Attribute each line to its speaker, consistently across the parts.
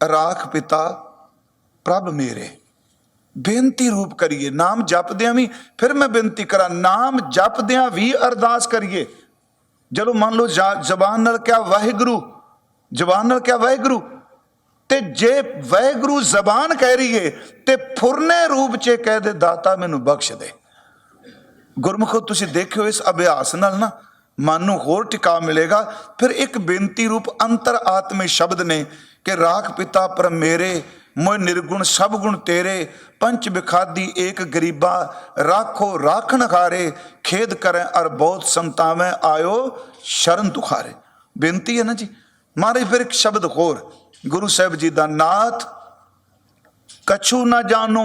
Speaker 1: ਰਾਖ ਪਿਤਾ, ਪ੍ਰਭ ਮੇਰੇ, ਬੇਨਤੀ ਰੂਪ ਕਰੀਏ, ਨਾਮ ਜਪਦਿਆਂ ਵੀ, ਫਿਰ ਮੈਂ ਬੇਨਤੀ ਕਰਾਂ, ਨਾਮ ਜਪਦਿਆਂ ਵੀ ਅਰਦਾਸ ਕਰੀਏ। ਜਦੋਂ ਮੰਨ ਲਓ ਜ਼ਬਾਨ ਨਾਲ ਕਿਹਾ ਵਾਹਿਗੁਰੂ, ਜ਼ਬਾਨ ਨਾਲ ਕਿਹਾ ਵਾਹਿਗੁਰੂ, ਤੇ ਜੇ ਵਾਹਿਗੁਰੂ ਜ਼ਬਾਨ ਕਹਿ ਰਹੀ ਏ ਤੇ ਫੁਰਨੇ ਰੂਪ 'ਚ ਕਹਿ ਦੇ, ਦਾਤਾ ਮੈਨੂੰ ਬਖਸ਼ ਦੇ। ਗੁਰਮੁਖੋ, ਤੁਸੀਂ ਦੇਖਿਓ ਇਸ ਅਭਿਆਸ ਨਾਲ ਨਾ, ਮਨ ਨੂੰ ਹੋਰ ਟਿਕਾ ਮਿਲੇਗਾ। ਫਿਰ ਇੱਕ ਬੇਨਤੀ ਰੂਪ ਅੰਤਰ ਆਤਮੇ ਸ਼ਬਦ ਨੇ ਕਿ ਰਾਖ ਪਿਤਾ ਪਰ ਮੇਰੇ ਮੋਇ ਨਿਰਗੁਣ ਸਭ ਗੁਣ ਤੇਰੇ ਪੰਚ ਵਿਖਾਦੀ ਏਕ ਗਰੀਬਾ, ਰਾਖੋ ਰਾਖਣ ਖਾਰੇ ਖੇਦ ਕਰੈ ਅਰ ਬਹੁਤ ਸੰਤਾਵੇਂ, ਆਇਓ ਸ਼ਰਨ ਤੁਖਾਰੇ ਬੇਨਤੀ ਹੈ ਨਾ ਜੀ, ਮਾਰੇ ਫਿਰ ਇੱਕ ਸ਼ਬਦ ਹੋਰ, ਗੁਰੂ ਸਾਹਿਬ ਜੀ ਦਾ ਨਾਥ, ਕਛੂ ਨਾ ਜਾਣੋ,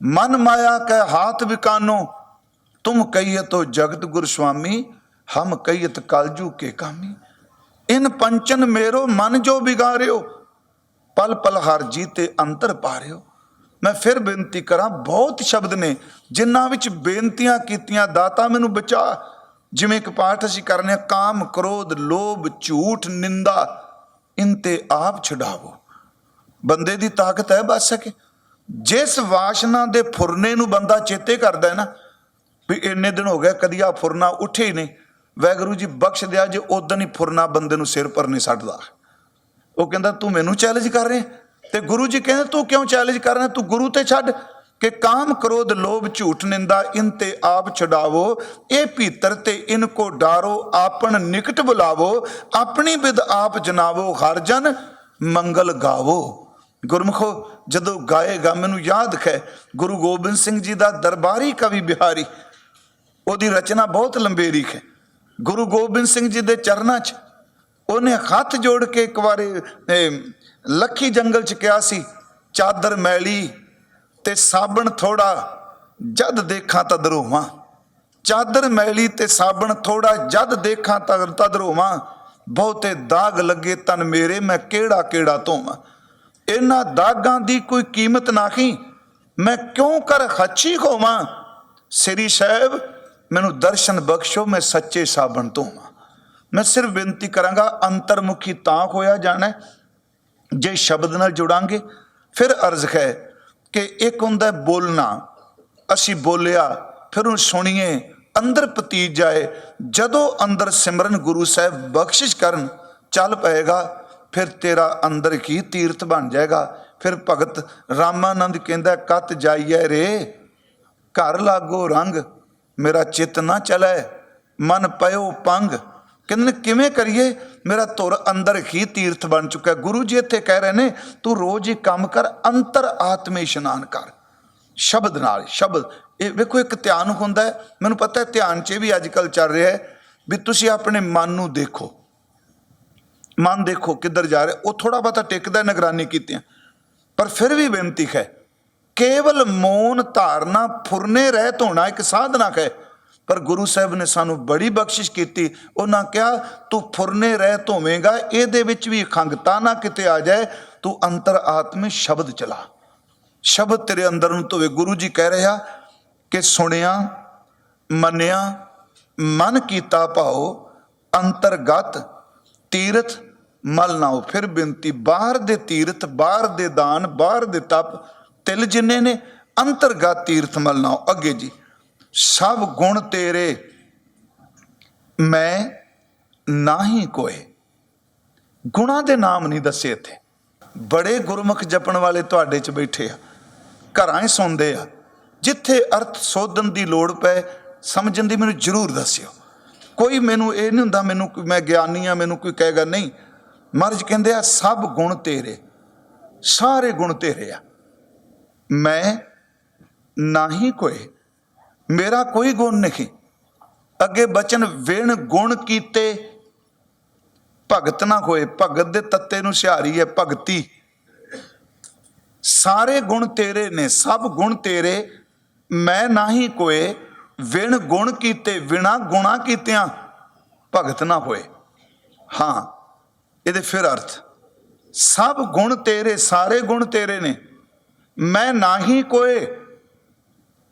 Speaker 1: ਮਨ ਮਾਇਆ ਕੈ ਹਾਥ ਵਿਕਾਨੋ, ਤੁਮ ਕਹੀਏ ਜਗਤ ਗੁਰ ਸੁਆਮੀ, ਹਮ ਕਹੀਏ ਕਲਜੂ ਕੇ ਕਾਮੀ। ਇਨ ਪੰਚਨ ਮੇਰੋ ਮਨ ਜੋ ਬਿਗਾਰਿਓ ਪਲ ਪਲ ਹਰ ਜੀ ਤੇ ਅੰਤਰ ਪਾਰਿਓ। ਮੈਂ ਫਿਰ ਬੇਨਤੀ ਕਰਾਂ, ਬਹੁਤ ਸ਼ਬਦ ਨੇ, ਜਿਨ੍ਹਾਂ ਵਿੱਚ ਬੇਨਤੀਆਂ ਕੀਤੀਆਂ, ਦਾਤਾ ਮੈਨੂੰ ਬਚਾ। ਜਿਵੇਂ ਇੱਕ ਪਾਠ ਅਸੀਂ ਕਰਨੇ ਕਾਮ, ਕ੍ਰੋਧ, ਲੋਭ, ਝੂਠ, ਨਿੰਦਾ, ਇਨ ਤੇ ਆਪ ਛਡਾਵੋ। ਬੰਦੇ ਦੀ ਤਾਕਤ ਹੈ ਬਚ ਸਕੇ ਜਿਸ ਵਾਸ਼ਨਾ ਦੇ ਫੁਰਨੇ ਨੂੰ ਬੰਦਾ ਚੇਤੇ ਕਰਦਾ ਹੈ ਨਾ, ਵੀ ਇੰਨੇ ਦਿਨ ਹੋ ਗਏ, ਕਦੀ ਆ ਫੁਰਨਾ ਉੱਠੇ ਹੀ ਨਹੀਂ। ਵੈਗੁਰੂ ਜੀ ਬਖਸ਼ ਦਿਆ ਜੇ ਉਦੋਂ ਹੀ ਫੁਰਨਾ ਬੰਦੇ ਨੂੰ ਸਿਰ ਪਰ ਨਹੀਂ ਛੱਡਦਾ ਉਹ ਕਹਿੰਦਾ, ਤੂੰ ਮੈਨੂੰ ਚੈਲੰਜ ਕਰ ਰਿਹਾ ਤੇ ਗੁਰੂ ਜੀ ਕਹਿੰਦੇ, ਤੂੰ ਕਿਉਂ ਚੈਲੰਜ ਕਰ ਰਿਹਾ ਤੂੰ ਗੁਰੂ ਤੇ ਛੱਡ ਕਿ ਕਾਮ, ਕ੍ਰੋਧ, ਲੋਭ, ਝੂਠ, ਨਿੰਦਾ, ਇਨ ਤੇ ਆਪ ਛਡਾਵੋ, ਇਹ ਭੀਤਰ ਤੇ ਇਨ ਕੋ ਡਾਰੋ, ਆਪਣ ਨਿਕਟ ਬੁਲਾਵੋ, ਆਪਣੀ ਵਿਦ ਆਪ ਜਨਾਵੋ, ਹਰ ਜਨ ਮੰਗਲ ਗਾਵੋ। ਗੁਰਮੁਖੋ, ਜਦੋਂ ਗਾਏਗਾ ਮੈਨੂੰ ਯਾਦ ਹੈ ਗੁਰੂ ਗੋਬਿੰਦ ਸਿੰਘ ਜੀ ਦਾ ਦਰਬਾਰੀ ਕਵੀ ਬਿਹਾਰੀ, ਉਹਦੀ ਰਚਨਾ ਬਹੁਤ ਲੰਬੇਰੀ ਹੈ। ਗੁਰੂ ਗੋਬਿੰਦ ਸਿੰਘ ਜੀ ਦੇ ਚਰਨਾਂ 'ਚ ਉਹਨੇ ਹੱਥ ਜੋੜ ਕੇ ਇੱਕ ਵਾਰੀ ਲੱਖੀ ਜੰਗਲ 'ਚ ਕਿਹਾ ਸੀ, ਚਾਦਰ ਮੈਲੀ ਤੇ ਸਾਬਣ ਥੋੜਾ ਜਦ ਦੇਖਾਂ ਤਦ ਰੋਵਾਂ ਚਾਦਰ ਮੈਲੀ ਤੇ ਸਾਬਣ ਥੋੜਾ ਜਦ ਦੇਖਾਂ ਤਦ ਤਦ ਬਹੁਤੇ ਦਾਗ ਲੱਗੇ ਤਨ ਮੇਰੇ, ਮੈਂ ਕਿਹੜਾ ਕਿਹੜਾ ਧੋਵਾਂ। ਇਹਨਾਂ ਦਾਗਾਂ ਦੀ ਕੋਈ ਕੀਮਤ ਨਾਹੀਂ ਮੈਂ ਕਿਉਂ ਕਰ ਖੱਚੀ ਹੋਵਾਂ ਸ੍ਰੀ ਸਾਹਿਬ ਮੈਨੂੰ ਦਰਸ਼ਨ ਬਖਸ਼ੋ, ਮੈਂ ਸੱਚੇ ਸਾਬਣ ਤੋਂ ਹਾਂ। ਮੈਂ ਸਿਰਫ ਬੇਨਤੀ ਕਰਾਂਗਾ, ਅੰਤਰਮੁਖੀ ਤਾਂ ਹੋਇਆ ਜਾਣਾ ਜੇ ਸ਼ਬਦ ਨਾਲ ਜੁੜਾਂਗੇ। ਫਿਰ ਅਰਜ਼ ਹੈ ਕਿ ਇੱਕ ਹੁੰਦਾ ਬੋਲਣਾ। ਅਸੀਂ ਬੋਲਿਆ, ਫਿਰ ਉਹਨੂੰ ਸੁਣੀਏ, ਅੰਦਰ ਪਤੀਜ ਜਾਏ। ਜਦੋਂ ਅੰਦਰ ਸਿਮਰਨ ਗੁਰੂ ਸਾਹਿਬ ਬਖਸ਼ਿਸ਼ ਕਰਨ, ਚੱਲ ਪਏਗਾ, ਫਿਰ ਤੇਰਾ ਅੰਦਰ ਕੀ ਤੀਰਥ ਬਣ ਜਾਏਗਾ। ਫਿਰ ਭਗਤ ਰਾਮਾਨੰਦ ਕਹਿੰਦਾ, ਕਤ ਜਾਈਏ ਰੇ, ਘਰ ਲਾਗੋ ਰੰਗ ਮੇਰਾ ਚਿੱਤ ਨਾ ਚਲੇ, ਮਨ ਪਇਓ ਪੰਗ। ਕਹਿੰਦੇ ਨੇ ਕਿਵੇਂ ਕਰੀਏ? ਮੇਰਾ ਧੁਰ ਅੰਦਰ ਹੀ ਤੀਰਥ ਬਣ ਚੁੱਕਾ। ਗੁਰੂ ਜੀ ਇੱਥੇ ਕਹਿ ਰਹੇ ਨੇ, ਤੂੰ ਰੋਜ਼ ਹੀ ਕੰਮ ਕਰ, ਅੰਤਰ ਆਤਮੇ ਇਸ਼ਨਾਨ ਕਰ। ਸ਼ਬਦ ਨਾਲ, ਸ਼ਬਦ। ਇਹ ਵੇਖੋ, ਇੱਕ ਧਿਆਨ ਹੁੰਦਾ ਹੈ। ਮੈਨੂੰ ਪਤਾ ਹੈ, ਧਿਆਨ 'ਚ ਵੀ ਅੱਜ ਕੱਲ ਚੱਲ ਰਿਹਾ ਹੈ ਵੀ ਤੁਸੀਂ ਆਪਣੇ ਮਨ ਨੂੰ ਦੇਖੋ। ਮਨ ਦੇਖੋ ਕਿੱਧਰ ਜਾ ਰਿਹਾ। ਉਹ ਥੋੜਾ ਬਹੁਤਾ ਟਿਕਦਾ ਨਿਗਰਾਨੀ ਕੀਤੀਆਂ। ਪਰ ਫਿਰ ਵੀ ਬੇਨਤੀ ਹੈ ਕੇਵਲ ਮੌਨ ਧਾਰਨਾ ਫੁਰਨੇ ਰਹਿ ਧੋਣਾ ਇੱਕ ਸਾਧਨਾ ਹੈ। ਪਰ ਗੁਰੂ ਸਾਹਿਬ ਨੇ ਸਾਨੂੰ ਬੜੀ ਬਖਸ਼ਿਸ਼ ਕੀਤੀ। ਉਹਨਾਂ ਕਿਹਾ, ਤੂੰ ਫੁਰਨੇ ਰਹਿਤ ਹੋਵੇਂਗਾ ਇਹਦੇ ਵਿੱਚ ਵੀ ਖੰਗਤਾ ਨਾ ਕਿਤੇ ਆ ਜਾਏ। ਤੂੰ ਅੰਤਰ ਆਤਮੇ ਸ਼ਬਦ ਚਲਾ। ਸ਼ਬਦ ਤੇਰੇ ਅੰਦਰ ਨੂੰ ਧੋਵੇ। ਗੁਰੂ ਜੀ ਕਹਿ ਰਿਹਾ ਕਿ ਸੁਣਿਆ, ਮੰਨਿਆ, ਮਨ ਕੀਤਾ ਭਾਉ ਅੰਤਰਗਤ ਤੀਰਥ ਮਲ ਨਾਓ ਫਿਰ ਬੇਨਤੀ, ਬਾਹਰ ਦੇ ਤੀਰਥ, ਬਾਹਰ ਦੇ ਦਾਨ, ਬਾਹਰ ਦੇ ਤਪ ਤਿਲ ਜਿੰਨੇ ਨੇ, ਅੰਤਰਗਤ ਤੀਰਥ ਮਲ ਨਾਓ ਅੱਗੇ ਜੀ, ਸਭ ਗੁਣ ਤੇਰੇ, ਮੈਂ ਨਾਹੀ ਕੋਏ। ਗੁਣਾ ਦੇ ਨਾਮ ਨਹੀਂ ਦੱਸੇ ਇੱਥੇ। ਬੜੇ ਗੁਰਮੁਖ ਜਪਣ ਵਾਲੇ ਤੁਹਾਡੇ 'ਚ ਬੈਠੇ ਆ, ਘਰਾਂ 'ਚ ਸੌਂਦੇ ਆ। ਜਿੱਥੇ ਅਰਥ ਸੋਧਨ ਦੀ ਲੋੜ ਪਏ, ਸਮਝਣ ਦੀ ਮੈਨੂੰ ਜ਼ਰੂਰ ਦੱਸਿਓ। ਕੋਈ ਮੈਨੂੰ ਇਹ ਨਹੀਂ ਹੁੰਦਾ, ਮੈਨੂੰ ਕੋਈ ਮੈਂ ਗਿਆਨੀ ਆ, ਮੈਨੂੰ ਕੋਈ ਕਹੇਗਾ, ਨਹੀਂ, ਮਹਾਰਾਜ ਕਹਿੰਦੇ ਆ, ਸਭ ਗੁਣ ਤੇਰੇ, ਸਾਰੇ ਗੁਣ ਤੇਰੇ ਆ। ਮੈਂ ਨਾਹੀ ਕੋਈ, ਮੇਰਾ ਕੋਈ ਗੁਣ ਨਹੀਂ। ਅੱਗੇ ਬਚਨ ਵਿਣ ਗੁਣ ਕੀਤੇ, ਭਗਤ ਨਾ ਹੋਏ। ਭਗਤ ਦੇ ਤੱਤੇ ਨੂੰ ਸਿਹਾਰੀ ਹੈ ਭਗਤੀ। ਸਾਰੇ ਗੁਣ ਤੇਰੇ ਨੇ, ਸਭ ਗੁਣ ਤੇਰੇ। ਮੈਂ ਨਾਹੀ ਕੋਏ ਵਿਣ ਗੁਣ ਕੀਤੇ, ਵਿਣਾ ਗੁਣਾ ਕੀਤਿਆਂ ਭਗਤ ਨਾ ਹੋਏ। ਹਾਂ, ਇਹਦੇ ਫਿਰ ਅਰਥ। ਸਭ ਗੁਣ ਤੇਰੇ, ਸਾਰੇ ਗੁਣ ਤੇਰੇ ਨੇ। ਮੈਂ ਨਾਹੀ ਕੋਏ।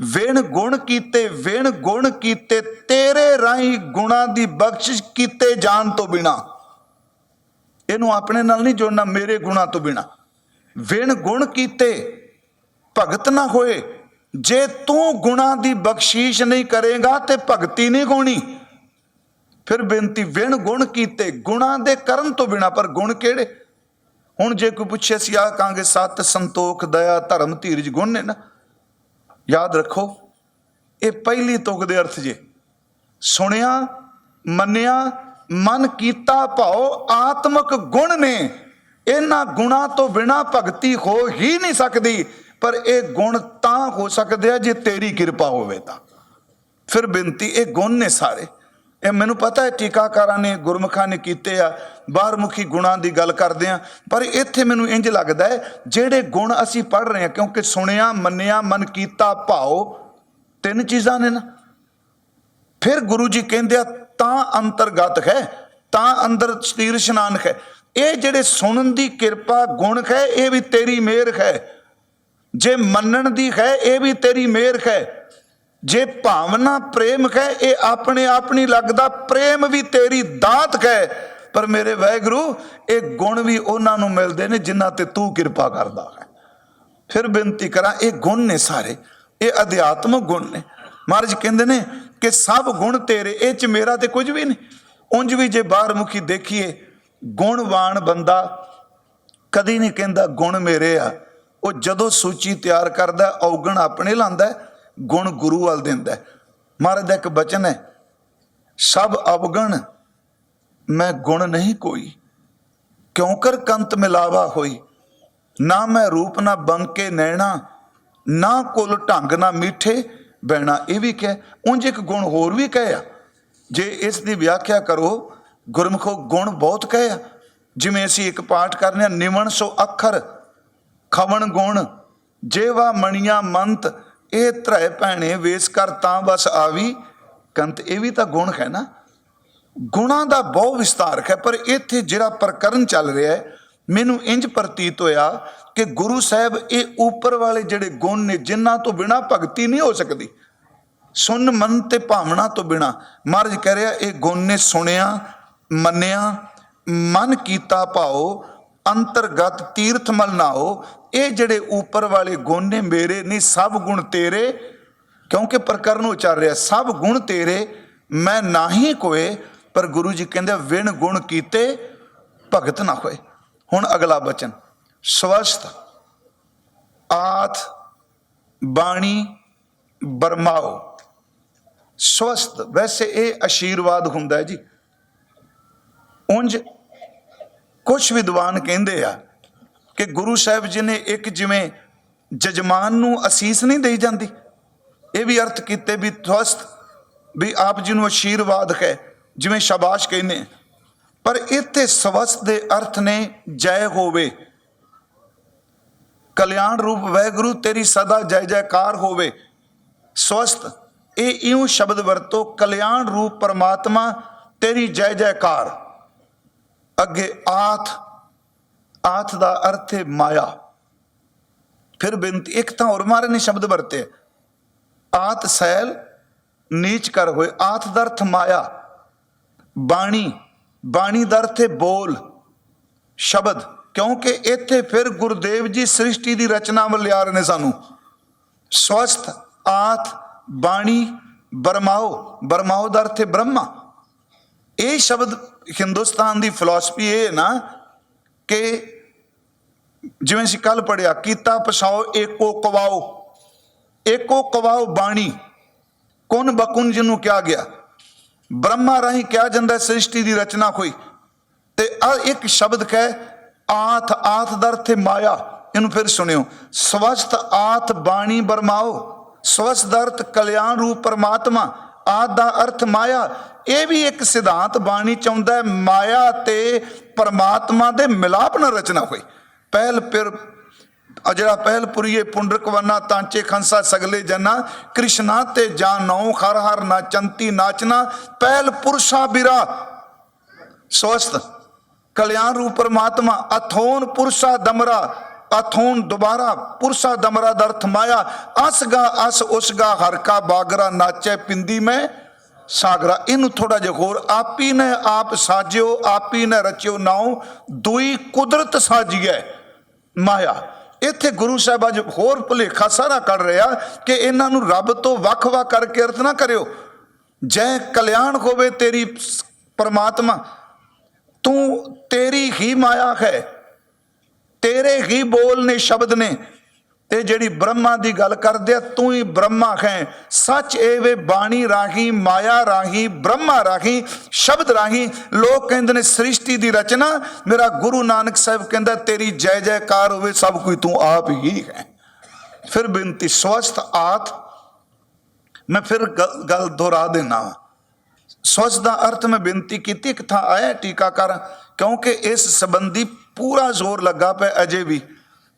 Speaker 1: ਵਿਣ ਗੁਣ ਕੀਤੇ, ਵਿਣ ਗੁਣ ਕੀਤੇ, ਤੇਰੇ ਰਾਹੀਂ ਗੁਣਾ ਦੀ ਬਖਸ਼ਿਸ਼ ਕੀਤੇ ਜਾਣ ਤੋਂ ਬਿਨਾ। ਇਹਨੂੰ ਆਪਣੇ ਨਾਲ ਨਹੀਂ ਜੋੜਨਾ, ਮੇਰੇ ਗੁਣਾ ਤੋਂ ਬਿਨਾ। ਵਿਣ ਗੁਣ ਕੀਤੇ, ਭਗਤ ਨਾ ਹੋਏ। ਜੇ ਤੂੰ ਗੁਣਾ ਦੀ ਬਖਸ਼ੀਸ਼ ਨਹੀਂ ਕਰੇਗਾ ਤੇ ਭਗਤੀ ਨਹੀਂ ਹੋਣੀ। ਫਿਰ ਬੇਨਤੀ, ਵਿਣ ਗੁਣ ਕੀਤੇ, ਗੁਣਾ ਦੇ ਕਰਨ ਤੋਂ ਬਿਨਾ, ਪਰ ਗੁਣ ਕਿਹੜੇ? ਹੁਣ ਜੇ ਕੋਈ ਪੁੱਛੇ ਸੀ ਆ ਕਾਂਗੇ ਸਤ ਸੰਤੋਖ, ਦਇਆ, ਧਰਮ, ਧੀਰਜ, ਗੁਣ ਨੇ ਨਾ। ਯਾਦ ਰੱਖੋ, ਇਹ ਪਹਿਲੀ ਤੁਕ ਦੇ ਅਰਥ ਜੇ। ਸੁਣਿਆ, ਮੰਨਿਆ, ਮਨ ਕੀਤਾ ਭਾਉ, ਆਤਮਿਕ ਗੁਣ ਨੇ। ਇਹਨਾਂ ਗੁਣਾ ਤੋਂ ਬਿਨਾ ਭਗਤੀ ਹੋ ਹੀ ਨਹੀਂ ਸਕਦੀ। ਪਰ ਇਹ ਗੁਣ ਤਾਂ ਹੋ ਸਕਦੇ ਆ ਜੇ ਤੇਰੀ ਕਿਰਪਾ ਹੋਵੇ ਤਾਂ। ਫਿਰ ਬੇਨਤੀ, ਇਹ ਗੁਣ ਨੇ ਸਾਰੇ। ਇਹ ਮੈਨੂੰ ਪਤਾ ਹੈ ਟੀਕਾਕਾਰਾਂ ਨੇ ਗੁਰਮੁਖਾਂ ਨੇ ਕੀਤੇ ਆ ਬਾਹਰਮੁਖੀ ਗੁਣਾਂ ਦੀ ਗੱਲ ਕਰਦੇ ਆ, ਪਰ ਇੱਥੇ ਮੈਨੂੰ ਇੰਜ ਲੱਗਦਾ ਹੈ, ਜਿਹੜੇ ਗੁਣ ਅਸੀਂ ਪੜ ਰਹੇ ਹਾਂ, ਕਿਉਂਕਿ ਸੁਣਿਆ, ਮੰਨਿਆ, ਮਨ ਕੀਤਾ, ਭਾਉ, ਤਿੰਨ ਚੀਜ਼ਾਂ ਨੇ ਨਾ। ਫਿਰ ਗੁਰੂ ਜੀ ਕਹਿੰਦੇ ਆ, ਤਾਂ ਅੰਤਰਗਤ ਹੈ, ਤਾਂ ਅੰਦਰ ਸਤੀਰ ਇਸ਼ਨਾਨ ਹੈ। ਇਹ ਜਿਹੜੇ ਸੁਣਨ ਦੀ ਕਿਰਪਾ ਗੁਣ ਹੈ, ਇਹ ਵੀ ਤੇਰੀ ਮਿਹਰ ਹੈ। ਜੇ ਮੰਨਣ ਦੀ ਹੈ, ਇਹ ਵੀ ਤੇਰੀ ਮਿਹਰ ਹੈ। ਜੇ ਭਾਵਨਾ ਪ੍ਰੇਮ ਹੈ ਇਹ ਆਪਣੇ ਆਪ ਨਹੀਂ ਲੱਗਦਾ, ਪ੍ਰੇਮ ਵੀ ਤੇਰੀ ਦਾਤ ਹੈ ਪਰ ਮੇਰੇ ਵਾਹਿਗੁਰੂ, ਇਹ ਗੁਣ ਵੀ ਉਹਨਾਂ ਨੂੰ ਮਿਲਦੇ ਨੇ ਜਿਨ੍ਹਾਂ ਤੇ ਤੂੰ ਕਿਰਪਾ ਕਰਦਾ ਹੈ। ਫਿਰ ਬੇਨਤੀ ਕਰਾਂ, ਇਹ ਗੁਣ ਨੇ ਸਾਰੇ। ਇਹ ਅਧਿਆਤਮਕ ਗੁਣ ਨੇ। ਮਹਾਰਾਜ ਕਹਿੰਦੇ ਨੇ ਕਿ ਸਭ ਗੁਣ ਤੇਰੇ, ਇਹ ਚ ਮੇਰਾ ਤੇ ਕੁਝ ਵੀ ਨਹੀਂ। ਉਂਝ ਵੀ ਜੇ ਬਾਹਰ ਮੁਖੀ ਦੇਖੀਏ, ਗੁਣਵਾਨ ਬੰਦਾ ਕਦੀ ਨਹੀਂ ਕਹਿੰਦਾ, ਗੁਣ ਮੇਰੇ ਆ। ਉਹ ਜਦੋਂ ਸੂਚੀ ਤਿਆਰ ਕਰਦਾ, ਔਗਣ ਆਪਣੇ ਲਾਂਦਾ ਗੁਣ ਗੁਰੂ ਵੱਲ ਦਿੰਦਾ ਮਹਾਰਾਜ ਦਾ ਇੱਕ ਬਚਨ ਹੈ, ਸਭ ਅਵਗਣ, ਮੈਂ ਗੁਣ ਨਹੀਂ ਕੋਈ। ਕਿਉਂ ਕਰ ਕੰਤ ਮਿਲਾਵਾ ਹੋਈ? ਨਾ ਮੈਂ ਰੂਪ ਨਾ ਬੰਕੇ ਨੈਣਾ, ਨਾ ਕੁਲ ਢੰਗ ਨਾ ਮਿੱਠੇ ਬਹਿਣਾ। ਇਹ ਵੀ ਕਹੇ, ਉਂਝ ਇੱਕ ਗੁਣ ਹੋਰ ਵੀ ਕਹੇ ਆ। ਜੇ ਇਸ ਦੀ ਵਿਆਖਿਆ ਕਰੋ, ਗੁਰਮੁਖੋ ਗੁਣ ਬਹੁਤ ਕਹੇ ਆ। ਜਿਵੇਂ ਅਸੀਂ ਇੱਕ ਪਾਠ ਕਰਨੇ ਆ ਨਿਮਣ ਸੋ ਅੱਖਰ, ਖਵਣ ਗੁਣ, ਜੇਵਾ ਮਣੀਆਂ ਮੰਤ ਇਹ ਧਰੈ ਭੈਣੇ ਵੇਸ ਕਰ ਤਾਂ ਬਸ ਆਵੀ। ਕੰਤ ਇਹ ਵੀ ਤਾਂ ਗੁਣ ਹੈ ਨਾ। ਗੁਣਾਂ ਦਾ ਬਹੁਤ ਵਿਸਤਾਰ ਹੈ, ਪਰ ਇੱਥੇ ਜਿਹੜਾ ਪ੍ਰਕਰਨ ਚੱਲ ਰਿਹਾ ਹੈ, ਮੈਨੂੰ ਇੰਜ ਪ੍ਰਤੀਤ ਹੋਇਆ ਕਿ ਗੁਰੂ ਸਾਹਿਬ ਇਹ ਉੱਪਰ ਵਾਲੇ ਜਿਹੜੇ ਗੁਣ ਨੇ, ਜਿਨ੍ਹਾਂ ਤੋਂ ਬਿਨਾ ਭਗਤੀ ਨਹੀਂ ਹੋ ਸਕਦੀ, ਸੁਣ ਮਨ ਤੇ ਭਾਵਨਾ ਤੋਂ ਬਿਨਾ, ਮਹਾਰਾਜ ਕਹਿ ਰਿਹਾ, ਇਹ ਗੁਣ ਨੇ ਸੁਣਿਆ, ਮੰਨਿਆ, ਮਨ ਕੀਤਾ ਭਾਉ ਅੰਤਰਗਤ ਤੀਰਥ ਮਲ ਨਾਓ ਇਹ ਜਿਹੜੇ ਉੱਪਰ ਵਾਲੇ ਗੁਣ ਨੇ ਮੇਰੇ, ਨਹੀਂ, ਸਭ ਗੁਣ ਤੇਰੇ, ਕਿਉਂਕਿ ਪ੍ਰਕਰਨ ਉਚਾਰ ਰਿਹਾ, ਸਭ ਗੁਣ ਤੇਰੇ, ਮੈਂ ਨਾਹੀ ਕੋਏ, ਪਰ ਗੁਰੂ ਜੀ ਕਹਿੰਦੇ, ਵਿਣ ਗੁਣ ਕੀਤੇ, ਭਗਤ ਨਾ ਹੋਏ। ਹੁਣ ਅਗਲਾ ਬਚਨ ਸਵਸਤ ਆਥ, ਬਾਣੀ, ਬਰਮਾਓ। ਸਵਸਤ ਵੈਸੇ ਇਹ ਆਸ਼ੀਰਵਾਦ ਹੁੰਦਾ ਜੀ। ਉਂਝ ਕੁਝ ਵਿਦਵਾਨ ਕਹਿੰਦੇ ਆ ਕਿ ਗੁਰੂ ਸਾਹਿਬ ਜੀ ਨੇ ਇੱਕ ਜਿਵੇਂ ਜਜਮਾਨ ਨੂੰ ਅਸੀਸ ਨਹੀਂ ਦੇਈ ਜਾਂਦੀ। ਇਹ ਵੀ ਅਰਥ ਕੀਤੇ ਵੀ ਸਵਸਤ ਵੀ ਆਪ ਜੀ ਨੂੰ ਆਸ਼ੀਰਵਾਦ ਹੈ, ਜਿਵੇਂ ਸ਼ਾਬਾਸ਼ ਕਹਿੰਦੇ ਪਰ ਇੱਥੇ ਸਵਸਤ ਦੇ ਅਰਥ ਨੇ ਜੈ ਹੋਵੇ। ਕਲਿਆਣ ਰੂਪ ਵੈਗੁਰੂ ਤੇਰੀ ਸਦਾ ਜੈ ਜੈਕਾਰ ਹੋਵੇ। ਸਵਸਤ ਇਹ ਇਉਂ ਸ਼ਬਦ ਵਰਤੋ, ਕਲਿਆਣ ਰੂਪ ਪਰਮਾਤਮਾ, ਤੇਰੀ ਜੈ ਜੈਕਾਰ। ਅੱਗੇ ਆਥ ਆਥ ਦਾ ਅਰਥ ਹੈ ਮਾਇਆ। ਫਿਰ ਬੇਨਤੀ, ਇੱਕ ਤਾਂ ਹੋਰ ਮਾਰੇ ਨੇ ਸ਼ਬਦ ਵਰਤੇ। ਆਤ ਸੈਲ, ਨੀਚ ਕਰ ਹੋਏ। ਆਥ ਦਾ ਅਰਥ ਮਾਇਆ। ਬਾਣੀ ਬਾਣੀ ਦਾ ਅਰਥ ਹੈ ਬੋਲ, ਸ਼ਬਦ। ਕਿਉਂਕਿ ਇੱਥੇ ਫਿਰ ਗੁਰਦੇਵ ਜੀ ਸ੍ਰਿਸ਼ਟੀ ਦੀ ਰਚਨਾ ਵੱਲ ਆ ਰਹੇ ਨੇ ਸਾਨੂੰ। ਸਵਸਤ ਆਥ, ਬਾਣੀ, ਬਰਮਾਓ। ਬਰਮਾਓ ਦਾ ਅਰਥ ਹੈ ਬ੍ਰਹਮਾ। ਇਹ ਸ਼ਬਦ ਹਿੰਦੁਸਤਾਨ ਦੀ ਫਿਲਾਸਫੀ ਇਹ ਹੈ ਨਾ ਕਿ ਜਿਵੇਂ ਅਸੀਂ ਕੱਲ ਪੜਿਆ ਕੀਤਾ ਪਛਾਓ ਏਕੋ ਕਵਾਓ। ਏਕੋ ਕਵਾਓ ਬਾਣੀ। ਕੁਨ ਬਕੁਨ ਜਿਹਨੂੰ ਕਿਹਾ ਗਿਆ? ਬ੍ਰਹਮਾ ਰਾਹੀਂ ਕਿਹਾ ਜਾਂਦਾ ਸ੍ਰਿਸ਼ਟੀ ਦੀ ਰਚਨਾ ਹੋਈ। ਤੇ ਆ ਇੱਕ ਸ਼ਬਦ ਕਹੇ, ਆਥ ਆਥ ਦਾ ਅਰਥ ਹੈ ਮਾਇਆ। ਇਹਨੂੰ ਫਿਰ ਸੁਣਿਓ। ਸਵਸਤ ਆਥ ਬਾਣੀ ਬਰਮਾਓ। ਸਵਸਤ ਦਾ ਅਰਥ ਕਲਿਆਣ ਰੂਪ ਪਰਮਾਤਮਾ। ਆਦ ਦਾ ਅਰਥ ਮਾਇਆ। ਇਹ ਵੀ ਇੱਕ ਸਿਧਾਂਤ ਬਾਣੀ ਚਾਹੁੰਦਾ ਹੈ, ਮਾਇਆ ਤੇ ਪਰਮਾਤਮਾ ਦੇ ਮਿਲਾਪ ਨਾਲ ਰਚਨਾ ਹੋਈ। ਪਹਿਲ ਪਿਰ ਆ ਪਹਿਲ ਪੁਰੀਏ ਪੁੰਡਰਕ ਵਰਨਾ ਤਾਂਚੇ ਖੰਸਾ ਸਗਲੇ ਜਨਾ, ਕ੍ਰਿਸ਼ਨਾ ਤੇ ਜਾਨੋ ਹਰ ਹਰ ਨਾਚੰਤੀ ਨਾਚਨਾ, ਪਹਿਲ ਪੁਰਸ਼ਾ ਬਿਰਾ। ਸਵਸਤ ਕਲਿਆਣ ਰੂਪ ਪਰਮਾਤਮਾ, ਅਥੋਨ ਪੁਰਸ਼ਾ ਦਮਰਾ, ਅਥੋਨ ਦੁਬਾਰਾ ਪੁਰਸ਼ਾ ਦਮਰਾ ਦਾ ਅਰਥ ਮਾਇਆ। ਅਸਗਾ ਅਸ ਉਸਗਾ ਹਰ ਕਾ ਬਾਗਰਾ ਨਾਚੈ ਪਿੰਦੀ ਮੈਂ, ਸਾਗਰਾ। ਇਹਨੂੰ ਥੋੜਾ ਜਿਹਾ ਹੋਰ, ਆਪੀ ਨੇ ਆਪ ਸਾਜਿਓ, ਆਪੀ ਨੇ ਰਚਿਓ ਨਾਉ, ਦੁਈ ਕੁਦਰਤ ਸਾਜੀਐ। ਮਾਇਆ। ਇੱਥੇ ਗੁਰੂ ਸਾਹਿਬ ਅੱਜ ਹੋਰ ਭੁਲੇਖਾ ਸਾਰਾ ਕੱਢ ਰਿਹਾ ਕਿ ਇਹਨਾਂ ਨੂੰ ਰੱਬ ਤੋਂ ਵੱਖ-ਵੱਖ ਕਰਕੇ ਅਰਥ ਨਾ ਕਰਿਓ। ਜੈ ਕਲਿਆਣ ਹੋਵੇ ਤੇਰੀ ਪਰਮਾਤਮਾ, ਤੂੰ ਤੇਰੀ ਹੀ ਮਾਇਆ ਹੈ। ਤੇਰੇ ਹੀ ਬੋਲ ਨੇ, ਸ਼ਬਦ ਨੇ। ਤੇ ਜਿਹੜੀ ਬ੍ਰਹਮਾ ਦੀ ਗੱਲ ਕਰਦੇ ਆ, ਤੂੰ ਹੀ ਬ੍ਰਹਮਾ ਹੈ। ਸੱਚ ਇਹ ਵੇ, ਬਾਣੀ ਰਾਹੀਂ, ਮਾਇਆ ਰਾਹੀਂ, ਬ੍ਰਹਮਾ ਰਾਹੀਂ, ਸ਼ਬਦ ਰਾਹੀਂ, ਲੋਕ ਕਹਿੰਦੇ ਨੇ ਸ੍ਰਿਸ਼ਟੀ ਦੀ ਰਚਨਾ। ਮੇਰਾ ਗੁਰੂ ਨਾਨਕ ਸਾਹਿਬ ਕਹਿੰਦਾ, ਤੇਰੀ ਜੈ ਜੈਕਾਰ ਹੋਵੇ, ਸਭ ਕੁਝ ਤੂੰ ਆਪ ਹੀ ਹੈ। ਫਿਰ ਬੇਨਤੀ, ਸਵਸਥ ਆਤ। ਮੈਂ ਫਿਰ ਗੱਲ- ਗੱਲ ਦੁਹਰਾ ਦੇਣਾ ਵਾਂ। ਸਵਸਥ ਦਾ ਅਰਥ ਮੈਂ ਬੇਨਤੀ ਕੀਤੀ, ਇੱਕ ਥਾਂ ਆਇਆ ਟੀਕਾਕਾਰ ਕਿਉਂਕਿ ਇਸ ਸੰਬੰਧੀ ਪੂਰਾ ਜ਼ੋਰ ਲੱਗਾ ਪਿਆ ਅਜੇ ਵੀ।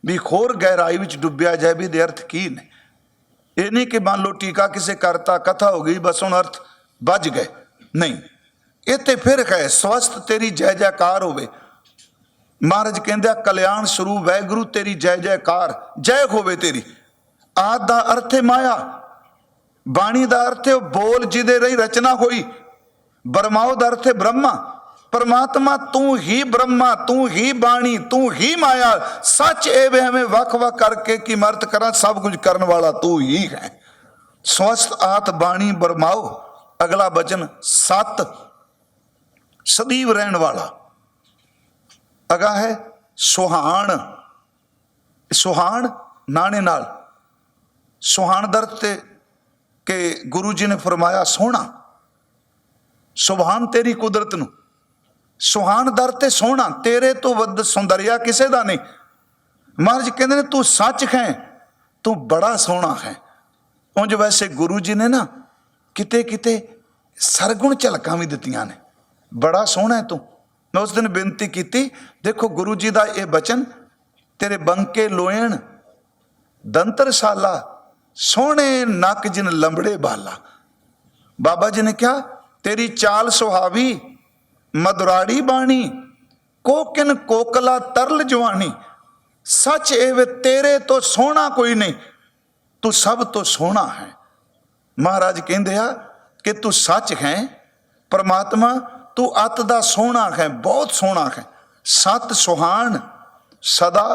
Speaker 1: ਵੀ ਹੋਰ ਗਹਿਰਾਈ ਵਿੱਚ ਡੁੱਬਿਆ ਜਾਏ ਵੀ ਦੇ ਅਰਥ ਕੀ ਨੇ? ਇਹ ਨਹੀਂ ਕਿ ਮੰਨ ਲਓ ਟੀਕਾ ਕਿਸੇ ਕਰਤਾ, ਕਥਾ ਹੋ ਗਈ, ਬਸ ਹੁਣ ਅਰਥ ਵੱਜ ਗਏ। ਨਹੀਂ। ਇਹ ਤੇ ਫਿਰ ਹੈ ਸਵਸਥ ਤੇਰੀ ਜੈ ਜੈਕਾਰ ਹੋਵੇ। ਮਹਾਰਾਜ ਕਹਿੰਦੇ ਕਲਿਆਣ ਸਰੂਪ ਵੈਗੁਰੂ ਤੇਰੀ ਜੈ ਜੈਕਾਰ, ਜੈ ਹੋਵੇ ਤੇਰੀ। ਆਦ ਦਾ ਅਰਥ ਹੈ ਮਾਇਆ। ਬਾਣੀ ਦਾ ਅਰਥ ਹੈ ਬੋਲ ਜਿਹਦੇ ਰਹੀ ਰਚਨਾ ਹੋਈ। ਬਰਮਾਓ ਦਾ ਅਰਥ ਹੈ ਬ੍ਰਹਮਾ। ਪਰਮਾਤਮਾ ਤੂੰ ਹੀ ਬ੍ਰਹਮਾ, ਤੂੰ ਹੀ ਬਾਣੀ, ਤੂੰ ਹੀ ਮਾਇਆ। ਸੱਚ ਇਹ ਵੇ ਵੱਖ ਵੱਖ ਕਰਕੇ ਕੀ ਮਰਤ ਕਰਾਂ, ਸਭ ਕੁਝ ਕਰਨ ਵਾਲਾ ਤੂੰ ਹੀ ਹੈ। ਸਵਸਥ ਆਤ ਬਾਣੀ ਬਰਮਾਓ। ਅਗਲਾ ਬਚਨ, ਸਤ। ਸਦੀਵ ਰਹਿਣ ਵਾਲਾ। ਅਗਾ ਹੈ, ਸੁਹਾਣ। ਸੁਹਾਣ ਨਾਣੇ ਨਾਲ। ਸੁਹਾਣ ਦਰਤ ਤੇ ਕਿ ਗੁਰੂ ਜੀ ਨੇ ਫਰਮਾਇਆ, ਸੋਹਣਾ। ਸੁਭਾਨ ਤੇਰੀ ਕੁਦਰਤ ਨੂੰ। ਸੁਹਾਣ ਦਰ ਤੇ ਸੋਹਣਾ, ਤੇਰੇ ਤੋਂ ਵੱਧ ਸੁੰਦਰਿਆ ਕਿਸੇ ਦਾ ਨਹੀਂ। ਮਹਾਰਾਜ ਕਹਿੰਦੇ ਨੇ, ਤੂੰ ਸੱਚ ਹੈ, ਤੂੰ ਬੜਾ ਸੋਹਣਾ ਹੈ। ਉਂਝ ਵੈਸੇ ਗੁਰੂ ਜੀ ਨੇ ਨਾ ਕਿਤੇ ਕਿਤੇ ਸਰਗੁਣ ਝਲਕਾਂ ਵੀ ਦਿੱਤੀਆਂ ਨੇ। ਬੜਾ ਸੋਹਣਾ ਹੈ ਤੂੰ। ਮੈਂ ਉਸ ਦਿਨ ਬੇਨਤੀ ਕੀਤੀ, ਦੇਖੋ ਗੁਰੂ ਜੀ ਦਾ ਇਹ ਬਚਨ, ਤੇਰੇ ਬੰਕੇ ਲੋਇਣ ਦੰਤਰਸ਼ਾਲਾ, ਸੋਹਣੇ ਨੱਕ ਜਿਨ ਲੰਬੜੇ ਬਾਲਾ। ਬਾਬਾ ਜੀ ਨੇ ਕਿਹਾ, ਤੇਰੀ ਚਾਲ ਸੁਹਾਵੀ ਮਧੁਰਾੜੀ ਬਾਣੀ, ਕੋਕਿਨ ਕੋਕਲਾ ਤਰਲ ਜਵਾਨੀ। ਸੱਚ ਇਹ ਵੇ ਤੇਰੇ ਤੋਂ ਸੋਹਣਾ ਕੋਈ ਨਹੀਂ, ਤੂੰ ਸਭ ਤੋਂ ਸੋਹਣਾ ਹੈ। ਮਹਾਰਾਜ ਕਹਿੰਦੇ ਆ ਕਿ ਤੂੰ ਸੱਚ ਹੈ, ਪਰਮਾਤਮਾ ਤੂੰ ਅਤ ਦਾ ਸੋਹਣਾ ਹੈ, ਬਹੁਤ ਸੋਹਣਾ ਹੈ। ਸਤ ਸੁਹਾਣ, ਸਦਾ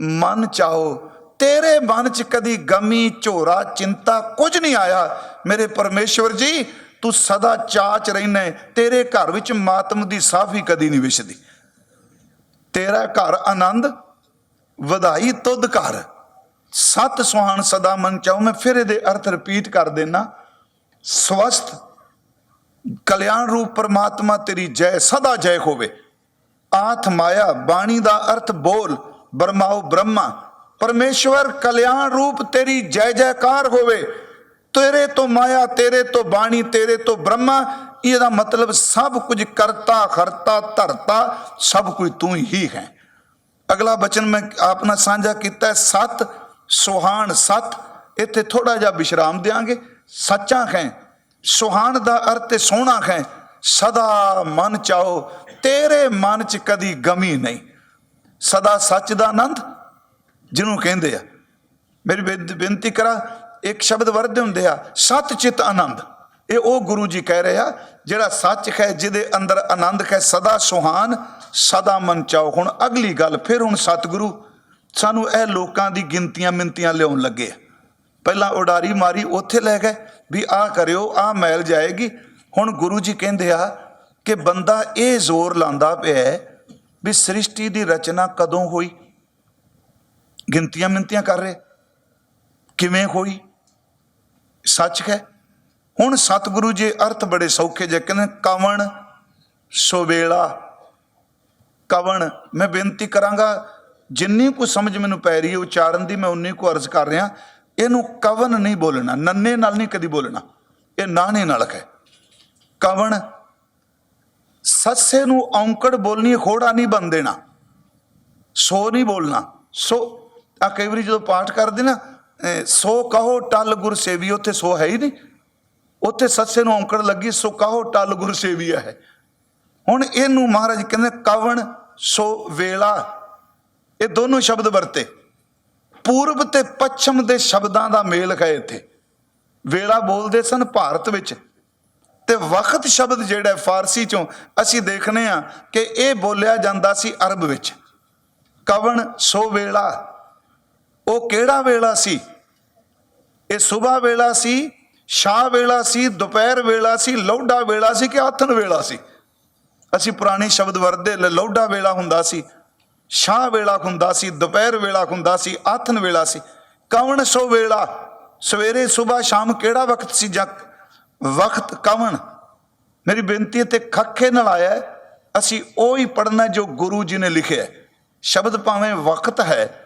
Speaker 1: ਮਨ ਚਾਓ। ਤੇਰੇ ਮਨ ਚ ਕਦੀ ਗਮੀ, ਝੋਰਾ, ਚਿੰਤਾ ਕੁਝ ਨਹੀਂ ਆਇਆ। ਮੇਰੇ ਪਰਮੇਸ਼ਵਰ ਜੀ ਤੂੰ ਸਦਾ ਚਾਚ ਰਹਿਣਾ ਤੇਰੇ ਘਰ ਵਿੱਚ ਮਾਤਮ ਦੀ ਸਾਫੀ ਕਦੀ ਨਹੀਂ ਵਿਛਦੀ। ਤੇਰਾ ਘਰ ਆਨੰਦ, ਵਧਾਈ ਤੁਧ ਘਰ। ਸਤ ਸੁਹਾਣ ਸਦਾ ਮਨ ਚਾਉ, ਮੈਂ ਫਿਰ ਇਹਦੇ ਅਰਥ ਰਿਪੀਟ ਕਰ ਦੇਣਾ ਸਵਸਥ, ਕਲਿਆਣ ਰੂਪ ਪਰਮਾਤਮਾ ਤੇਰੀ ਜੈ, ਸਦਾ ਜੈ ਹੋਵੇ। ਆਥ ਮਾਇਆ, ਬਾਣੀ ਦਾ ਅਰਥ ਬੋਲ ਬਰਮਾਓ ਬ੍ਰਹਮਾ। ਪਰਮੇਸ਼ਵਰ, ਕਲਿਆਣ ਰੂਪ ਤੇਰੀ ਜੈ ਜੈਕਾਰ ਹੋਵੇ। ਤੇਰੇ ਤੋਂ ਮਾਇਆ, ਤੇਰੇ ਤੋਂ ਬਾਣੀ, ਤੇਰੇ ਤੋਂ ਬ੍ਰਹਮਾ, ਇਹਦਾ ਮਤਲਬ ਸਭ ਕੁਝ ਕਰਤਾ ਖਰਤਾ ਧਰਤਾ, ਸਭ ਕੁਝ ਤੂੰ ਹੀ ਹੈ। ਅਗਲਾ ਬਚਨ ਮੈਂ ਆਪਣਾ ਸਾਂਝਾ ਕੀਤਾ ਹੈ, ਸਤ ਸੁਹਾਣ, ਸਤ, ਇੱਥੇ ਥੋੜਾ ਜਿਹਾ ਵਿਸ਼ਰਾਮ ਦਿਆਂਗੇ। ਸੱਚਾ ਹੈ, ਸੁਹਾਣ ਦਾ ਅਰਥ ਹੈ ਸੋਹਣਾ ਹੈ, ਸਦਾ ਮਨ ਚਾਓ, ਤੇਰੇ ਮਨ ਚ ਕਦੀ ਗਮੀ ਨਹੀਂ। ਸਦਾ ਸੱਚ ਦਾ ਆਨੰਦ, ਜਿਹਨੂੰ ਕਹਿੰਦੇ ਆ। ਮੇਰੀ ਬੇਨ- ਬੇਨਤੀ ਕਰਾਂ ਇੱਕ ਸ਼ਬਦ ਵਰਦੇ ਹੁੰਦੇ ਆ ਸਤ ਚਿਤ ਆਨੰਦ। ਇਹ ਉਹ ਗੁਰੂ ਜੀ ਕਹਿ ਰਹੇ ਆ, ਜਿਹੜਾ ਸੱਚ ਹੈ, ਜਿਹਦੇ ਅੰਦਰ ਆਨੰਦ ਹੈ, ਸਦਾ ਸੁਹਾਨ, ਸਦਾ ਮਨ ਚਾਓ। ਹੁਣ ਅਗਲੀ ਗੱਲ, ਫਿਰ ਹੁਣ ਸਤਿਗੁਰੂ ਸਾਨੂੰ ਇਹ ਲੋਕਾਂ ਦੀ ਗਿਣਤੀਆਂ ਮਿੰਤੀਆਂ ਲਿਆਉਣ ਲੱਗੇ ਪਹਿਲਾਂ ਉਡਾਰੀ ਮਾਰੀ, ਉੱਥੇ ਲੈ ਗਏ, ਵੀ ਆਹ ਕਰਿਓ, ਆਹ ਮੈਲ ਜਾਏਗੀ। ਹੁਣ ਗੁਰੂ ਜੀ ਕਹਿੰਦੇ ਆ ਕਿ ਬੰਦਾ ਇਹ ਜ਼ੋਰ ਲਾਂਦਾ ਪਿਆ ਵੀ ਸ੍ਰਿਸ਼ਟੀ ਦੀ ਰਚਨਾ ਕਦੋਂ ਹੋਈ? ਗਿਣਤੀਆਂ ਮਿੰਤੀਆਂ ਕਰ ਰਹੇ। ਕਿਵੇਂ ਹੋਈ? ਸੱਚ ਹੈ ਹੁਣ ਸਤਿਗੁਰੂ ਜੀ ਅਰਥ ਬੜੇ ਸੌਖੇ ਜੇ ਕਹਿੰਦੇ ਕਵਣ ਸੋਵੇਲਾ ਕਵਣ? ਮੈਂ ਬੇਨਤੀ ਕਰਾਂਗਾ, ਜਿੰਨੀ ਕੁ ਸਮਝ ਮੈਨੂੰ ਪੈ ਰਹੀ ਹੈ ਉਚਾਰਨ ਦੀ, ਮੈਂ ਉਨੀ ਕੁ ਅਰਜ਼ ਕਰ ਰਿਹਾ। ਇਹਨੂੰ ਕਵਨ ਨਹੀਂ ਬੋਲਣਾ, ਨੰਨੇ ਨਾਲ ਨਹੀਂ ਕਦੀ ਬੋਲਣਾ। ਇਹ ਨਾਣੇ ਨਾਲ ਹੈ ਕਵਣ? ਸੱਸੇ ਨੂੰ ਔਂਕੜ ਬੋਲਣੀ ਖੋੜਾ ਨਹੀਂ ਬਣ ਦੇਣਾ। ਸੋ ਨਹੀਂ ਬੋਲਣਾ। ਸੋ ਆ ਕਈ ਵਾਰੀ ਜਦੋਂ ਪਾਠ ਕਰਦੇ ਨਾ ਸੋ ਕਹੋ ਟਲ ਗੁਰ ਸੇਵੀ, ਉੱਥੇ ਸੋ ਹੈ ਹੀ ਨਹੀਂ। ਉੱਥੇ ਸੱਸੇ ਨੂੰ ਔਂਕੜ ਲੱਗੀ, ਸੋ ਕਹੋ ਟਲ ਗੁਰ ਸੇਵੀਆ ਹੈ। ਹੁਣ ਇਹਨੂੰ ਮਹਾਰਾਜ ਕਹਿੰਦੇ, ਕਵਣ, ਸੋ ਵੇਲਾ। ਇਹ ਦੋਨੋਂ ਸ਼ਬਦ ਵਰਤੇ। ਪੂਰਬ ਤੇ ਪੱਛਮ ਦੇ ਸ਼ਬਦਾਂ ਦਾ ਮੇਲ ਹੈ ਇੱਥੇ। ਵੇਲਾ ਬੋਲਦੇ ਸਨ ਭਾਰਤ ਵਿੱਚ। ਤੇ ਵਕਤ ਸ਼ਬਦ ਜਿਹੜਾ ਫਾਰਸੀ ਚੋਂ ਅਸੀਂ ਦੇਖਨੇ ਆ ਕਿ ਇਹ ਬੋਲਿਆ ਜਾਂਦਾ ਸੀ ਅਰਬ ਵਿੱਚ। ਕਵਣ, ਸੋ ਵੇਲਾ। ਉਹ ਕਿਹੜਾ ਵੇਲਾ ਸੀ? ਇਹ ਸਵੇਰ ਵੇਲਾ ਸੀ, ਸ਼ਾਹ ਵੇਲਾ ਸੀ, ਦੁਪਹਿਰ ਵੇਲਾ ਸੀ ਲੌਡਾ ਵੇਲਾ ਸੀ ਕਿ ਆਥਨ ਵੇਲਾ ਸੀ? ਅਸੀਂ ਪੁਰਾਣੇ ਸ਼ਬਦ ਵਰਦੇ ਲੌਡਾ ਵੇਲਾ ਹੁੰਦਾ ਸੀ, ਸ਼ਾਹ ਵੇਲਾ ਹੁੰਦਾ ਸੀ, ਦੁਪਹਿਰ ਵੇਲਾ ਹੁੰਦਾ ਸੀ ਆਥਨ ਵੇਲਾ ਸੀ। ਕਵਣ ਸੋ ਵੇਲਾ? ਸਵੇਰੇ ਸਵੇਰ ਸ਼ਾਮ ਕਿਹੜਾ ਵਕਤ ਸੀ ਜਾਂ ਵਕਤ ਕਵਣ? ਮੇਰੀ ਬੇਨਤੀ ਹੈ ਤੇ ਖੱਖੇ ਨਾਲ ਆਇਆ ਅਸੀਂ ਉਹ ਹੀ ਪੜਨਾ ਜੋ ਗੁਰੂ ਜੀ ਨੇ ਲਿਖਿਆ ਸ਼ਬਦ ਭਾਵੇਂ ਵਕਤ ਹੈ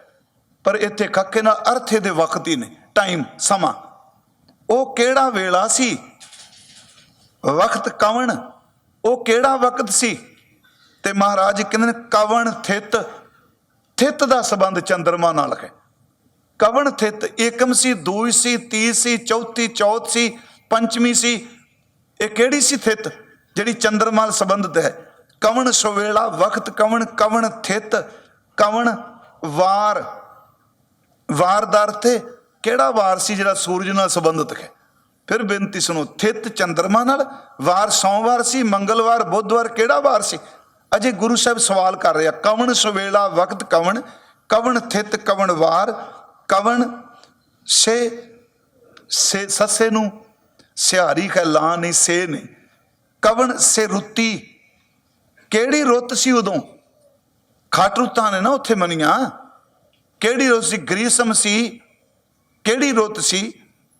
Speaker 1: ਪਰ ਇੱਥੇ ਖੱਖੇ ਨਾਲ ਅਰਥ ਦੇ ਵਕਤ ਹੀ ਨੇ ਟਾਈਮ ਸਮਾਂ। ਉਹ ਕਿਹੜਾ ਵੇਲਾ ਸੀ? ਵਕਤ ਕਵਣ? ਉਹ ਕਿਹੜਾ ਵਕਤ ਸੀ? ਤੇ ਮਹਾਰਾਜ ਕਹਿੰਦੇ ਨੇ, ਕਵਣ ਥਿਤ? ਥਿਤ ਦਾ ਸੰਬੰਧ ਚੰਦਰਮਾ ਨਾਲ ਹੈ। ਕਵਣ ਥਿਤ? ਏਕਮ ਸੀ, ਦੂਈ ਸੀ ਤੀਸ ਸੀ, ਚੌਥੀ, ਚੌਥ ਸੀ, ਪੰਚਮੀ ਸੀ। ਇਹ ਕਿਹੜੀ ਸੀ ਥਿਤ? ਜਿਹੜੀ ਚੰਦਰਮਾ ਨਾਲ ਸੰਬੰਧਿਤ ਹੈ। ਕਵਣ ਸਵੇਲਾ ਵਕਤ ਕਵਣ ਕਵਣ ਥਿਤ? ਕਵਣ ਵਾਰ? ਵਾਰ ਦਾ ਕਿਹੜਾ ਵਾਰ ਸੀ ਜਿਹੜਾ ਸੂਰਜ ਨਾਲ ਸੰਬੰਧਿਤ ਹੈ? ਫਿਰ ਬੇਨਤੀ ਸੁਣੋ, ਥਿਤ ਚੰਦਰਮਾ ਨਾਲ ਵਾਰ ਸੋਮਵਾਰ ਸੀ, ਮੰਗਲਵਾਰ, ਬੁੱਧਵਾਰ ਕਿਹੜਾ ਵਾਰ ਸੀ? ਅਜੇ ਗੁਰੂ ਸਾਹਿਬ ਸਵਾਲ ਕਰ ਰਿਹਾ ਕਵਣ ਸਵੇਲਾ ਵਕਤ ਕਵਣ? ਕਵਣ ਥਿਤ, ਕਵਣ ਵਾਰ? ਕਵਣ ਸੇ ਸੇ ਸੱਸੇ ਨੂੰ? ਸਿਹਾਰੀ ਕਾ ਲਾਂ ਨਹੀਂ, ਸੇ ਨਹੀਂ। ਕਵਣ ਸੇ ਰੁੱਤੀ? ਕਿਹੜੀ ਰੁੱਤ ਸੀ ਉਦੋਂ? ਖਾਟ ਰੁੱਤਾਂ ਨੇ ਨਾ ਉੱਥੇ ਮਨੀਆਂ। ਕਿਹੜੀ ਰੁੱਤ ਸੀ? ਗ੍ਰੀਸਮ ਸੀ। ਕਿਹੜੀ ਰੁੱਤ ਸੀ?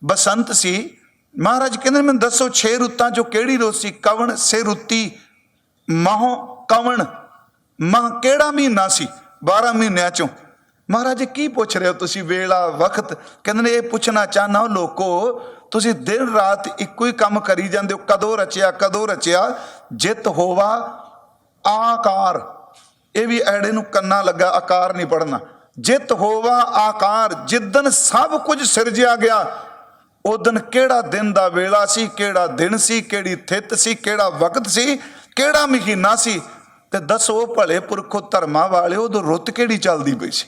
Speaker 1: ਬਸੰਤ ਸੀ। ਮਹਾਰਾਜ ਕਹਿੰਦੇ ਮੈਨੂੰ ਦੱਸੋ 6 ਰੁੱਤਾਂ ਚੋਂ ਕਿਹੜੀ ਰੁੱਤ ਸੀ? ਕਵਣ ਸੇ ਰੁੱਤੀ ਮਹ, ਕਵਣ, ਮਹ ਕਿਹੜਾ ਮਹੀਨਾ ਸੀ? 12 ਮਹੀਨਿਆਂ ਚੋਂ। ਮਹਾਰਾਜ ਕੀ ਪੁੱਛ ਰਹੇ ਹੋ ਤੁਸੀਂ? ਵੇਲਾ ਵਕਤ ਕਹਿੰਦੇ ਨੇ, ਇਹ ਪੁੱਛਣਾ ਚਾਹਨਾ ਲੋਕੋ, ਤੁਸੀਂ ਦਿਨ ਰਾਤ ਇੱਕੋ ਹੀ ਕੰਮ ਕਰੀ ਜਾਂਦੇ ਹੋ। ਕਦੋਂ ਰਚਿਆ ਕਦੋਂ ਰਚਿਆ? ਜਿਤ ਹੋਵਾ ਆਕਾਰ। ਇਹ ਵੀ ਐੜੇ ਨੂੰ ਕੰਨਾ ਲੱਗਾ, ਆਕਾਰ ਨਹੀਂ ਪੜਨਾ ਜਿਤ ਹੋਵਾ ਆਕਾਰ ਜਿੱਦਨ ਸਭ ਕੁਝ ਸਿਰਜਿਆ ਗਿਆ ਉਦਨ ਕਿਹੜਾ ਦਿਨ ਦਾ ਵੇਲਾ ਸੀ, ਕਿਹੜਾ ਦਿਨ ਸੀ, ਕਿਹੜੀ ਥਿਤ ਸੀ, ਕਿਹੜਾ ਵਕਤ ਸੀ, ਕਿਹੜਾ ਮਹੀਨਾ ਸੀ, ਤੇ ਦੱਸੋ ਭਲੇ ਪੁਰਖੋ ਧਰਮਾਂ ਵਾਲੇ ਉਦੋਂ ਰੁੱਤ ਕਿਹੜੀ ਚੱਲਦੀ ਪਈ ਸੀ?